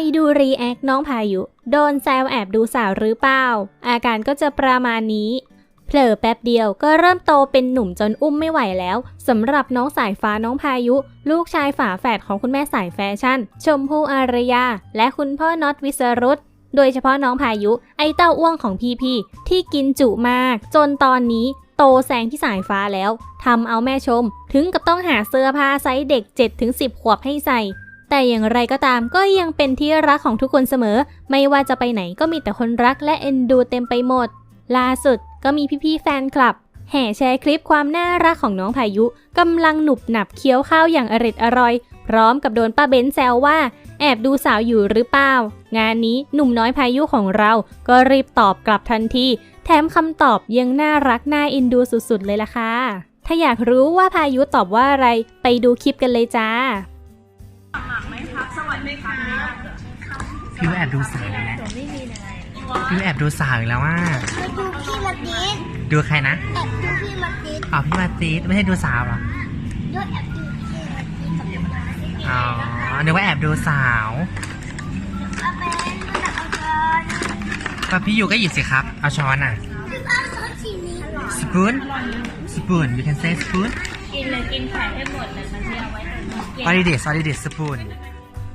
ไปดูรีแอคน้องพายุ โดนแซวแอบดูสาวหรือเปล่า อาการก็จะประมาณนี้ เผลอแป๊บเดียวก็เริ่มโตเป็นหนุ่มจนอุ้มไม่ไหวแล้วสำหรับน้องสายฟ้าน้องพายุ ลูกชายฝาแฝดของคุณแม่สายแฟชั่น ชมพู่อารยา และคุณพ่อน็อตวิสรุตโดยเฉพาะน้องพายุ ไอเต้าอ้วงของพี่พี่ที่กินจุมาก จนตอนนี้โตแซงพี่สายฟ้าแล้วทำเอาแม่ชม ถึงกับต้องหาเสื้อผ้าไซส์เด็ก 7-10 ขวบให้ใส่ แต่อย่างไรก็ตามก็ยังเป็นที่รักของทุกคนเสมอ ไม่ว่าจะไปไหนก็มีแต่คนรักและเอ็นดูเต็มไปหมด ล่าสุดก็มีพี่ๆแฟนคลับ แห่แชร์คลิปความน่ารักของน้องพายุกำลังหนุบหนับเคี้ยวข้าวอย่างอร็ดอร่อย พร้อมกับโดนป้าเบนแซวว่า แอบดูสาวอยู่หรือเปล่า งานนี้หนุ่มน้อยพายุของเราก็รีบตอบกลับทันที แถมคำตอบยังน่ารักน่าเอ็นดูสุดๆเลยล่ะค่ะถ้าอยากรู้ว่าพายุตอบว่าอะไร ไปดูคลิปกันเลยจ้า พี่แอบดูสาวอีกแล้วพี่แอบดูสาวอีกแล้วว่า ไปดูพี่มาติดดูใครนะแอบดูพี่มาติดอ๋อพี่มาตีดไม่ใช่ดูสาวเหรอยศแอบดูพี่มาติดกับพี่มาติดอ๋อนึกว่าแอบดูสาวเอาเป็นรู้จักเอาเกินก็พี่อยู่ก็หยิบสิครับ เอาช้อนอะพี่เอาซอสสีนี้อร่อย spoon spoon you can say spoon กินเลยกินไข่ให้หมดเลยนะที่เอาไว้ what is this what is this spoon